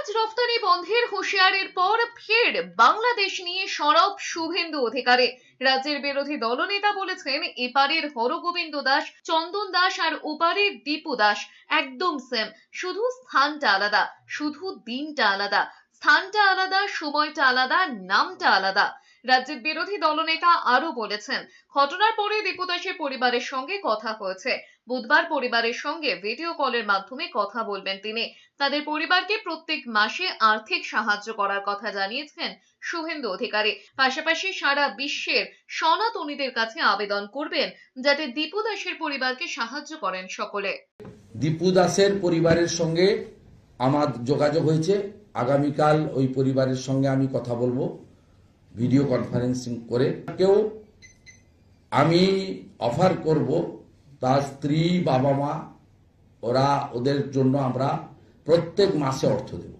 পেঁয়াজ রফতানি বন্ধের হুঁশিয়ারির পর ফের বাংলাদেশ নিয়ে সরব শুভেন্দু অধিকারী। রাজ্যের বিরোধী দলনেতা বলেছেন, এপারের হরগোবিন্দ দাস, চন্দন দাস আর ওপারের দীপু দাস একদম সেম শুধু স্থানটা আলাদা, শুধু দিনটা আলাদা। স্থানটা আলাদা, সময়টা আলাদা, নামটা আলাদা। রাজ্যের বিরোধী দলনেতা আরও বলেছেন, ঘটনার পরে দীপু দাসের পরিবারের সঙ্গে কথা হয়েছে। বুধবার পরিবারের সঙ্গে ভিডিও কলের মাধ্যমে কথা বলবেন তিনি। তাদের পরিবারকে প্রত্যেক মাসে আর্থিক সাহায্য করার কথা জানিয়েছেন শুভেন্দু অধিকারী। পাশাপাশি সারা বিশ্বের সনাতনীদের কাছে আবেদন করবেন যাতে দীপু দাসের পরিবারকে সাহায্য করেন সকলে। দীপু দাসের পরিবারের সঙ্গে আমার যোগাযোগ হয়েছে। আগামীকাল ওই পরিবারের সঙ্গে আমি কথা বলব, ভিডিও কনফারেন্সিং করে। কেউ আমি অফার করব তার স্ত্রী বাবা মা ওরা ওদের জন্য আমরা প্রত্যেক মাসে অর্থ দেব।